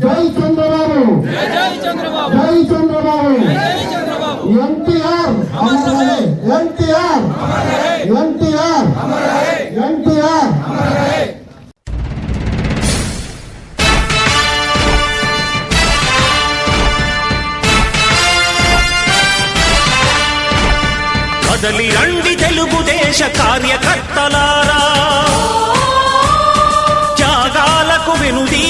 జై చంద్రబాబు. జై చంద్రబాబు. ఎన్టీఆర్. ఎన్టీఆర్. ఎన్టీఆర్. ఎన్టీఆర్. కదలి రండి తెలుగుదేశ కార్యకర్తలారా. త్యాగాలకు వెనుదీయని